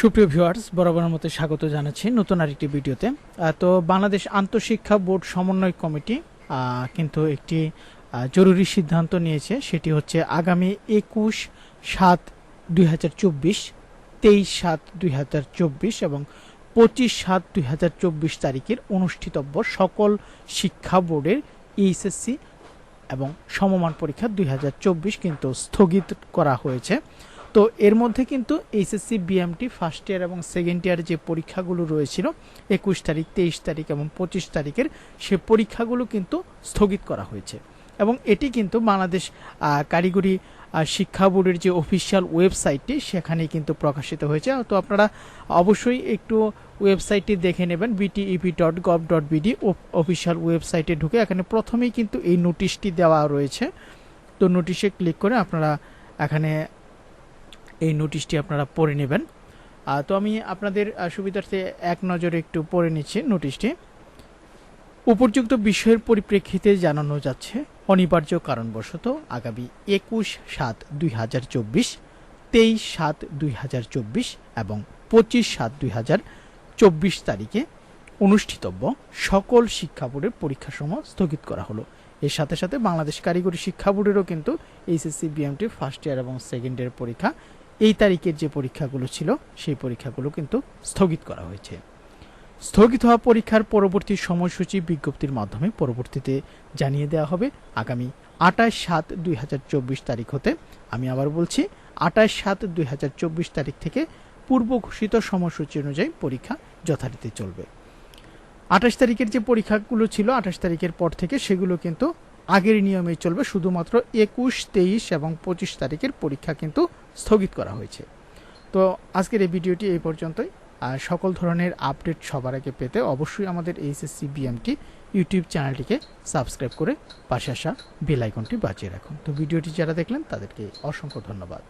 সুপ্রিয় ভিউয়ার্স, বরাবরের মতো স্বাগত জানাচ্ছি নতুন আরেকটি ভিডিওতে। তো বাংলাদেশ আন্তঃশিক্ষা বোর্ড সমন্বয় কমিটি কিন্তু একটি জরুরি সিদ্ধান্ত নিয়েছে, সেটি হচ্ছে আগামী একুশ সাত দুই হাজার চব্বিশ, তেইশ সাত দুই হাজার চব্বিশ এবং পঁচিশ সাত দুই হাজার চব্বিশ তারিখের অনুষ্ঠিতব্য সকল শিক্ষা বোর্ডের এইচএসসি এবং সমমান পরীক্ষা দুই হাজার চব্বিশ কিন্তু স্থগিত করা হয়েছে। তো এর মধ্যে কিন্তু এইচএসসি বিএমটি ফার্স্ট ইয়ার এবং সেকেন্ড ইয়ার যে পরীক্ষাগুলো রয়েছিল, একুশ তারিখ, তেইশ তারিখ এবং পঁচিশ তারিখের সে পরীক্ষাগুলো কিন্তু স্থগিত করা হয়েছে। এবং এটি কিন্তু বাংলাদেশ কারিগরি শিক্ষা বোর্ডের যে অফিসিয়াল ওয়েবসাইটটি সেখানেই কিন্তু প্রকাশিত হয়েছে। তো আপনারা অবশ্যই একটু ওয়েবসাইটটি দেখে নেবেন BTEP dot gov dot BD official ওয়েবসাইটে ঢুকে এখানে প্রথমেই কিন্তু এই নোটিশটি দেওয়া রয়েছে। তো নোটিশে ক্লিক করে আপনারা এখানে এই নোটিশটি আপনারা পড়ে নেবেন। তো আমি আপনাদের সুবিধার্থে এক নজরে একটু পড়ে নিচ্ছি নোটিশটি উপযুক্ত বিষয়ের পরিপ্রেক্ষিতে জানানো যাচ্ছে, অনিবার্য কারণবশত আগামী একুশ সাত দুই হাজার চব্বিশ, তেইশ সাত দুই হাজার চব্বিশ এবং পঁচিশ সাত দুই হাজার চব্বিশ তারিখে অনুষ্ঠিতব্য সকল শিক্ষা বোর্ডের পরীক্ষাসমূহ স্থগিত করা হলো। এর সাথে সাথে বাংলাদেশ কারিগরি শিক্ষা বোর্ডেরও কিন্তু এইচএসসি বিএমটি ফার্স্ট ইয়ার এবং সেকেন্ড ইয়ার পরীক্ষা এই তারিখের যে পরীক্ষাগুলো ছিল, সেই পরীক্ষাগুলো কিন্তু স্থগিত করা হয়েছে। স্থগিত হওয়া পরীক্ষার পরবর্তী সময়সূচি বিজ্ঞপ্তির মাধ্যমে পরবর্তীতে জানিয়ে দেওয়া হবে। আগামী আঠাশ সাত দুই তারিখ হতে আমি আবার বলছি, আঠাশ সাত দুই তারিখ থেকে পূর্ব ঘোষিত সময়সূচি অনুযায়ী পরীক্ষা যথারীতি চলবে। আঠাশ তারিখের যে পরীক্ষাগুলো ছিল, আঠাশ তারিখের পর থেকে সেগুলো কিন্তু আগের নিয়মেই চলবে। শুধুমাত্র একুশ, তেইশ এবং পঁচিশ তারিখের পরীক্ষা কিন্তু স্থগিত করা হয়েছে। তো আজকের এই ভিডিওটি এই পর্যন্তই। আর সকল ধরনের আপডেট সবার আগে পেতে অবশ্যই আমাদের এইচএসসি বিএমটি ইউটিউব চ্যানেলটিকে সাবস্ক্রাইব করে পাশে আসা বেল আইকনটি বাঁচিয়ে রাখুন। তো ভিডিওটি যারা দেখলেন তাদেরকে অসংখ্য ধন্যবাদ।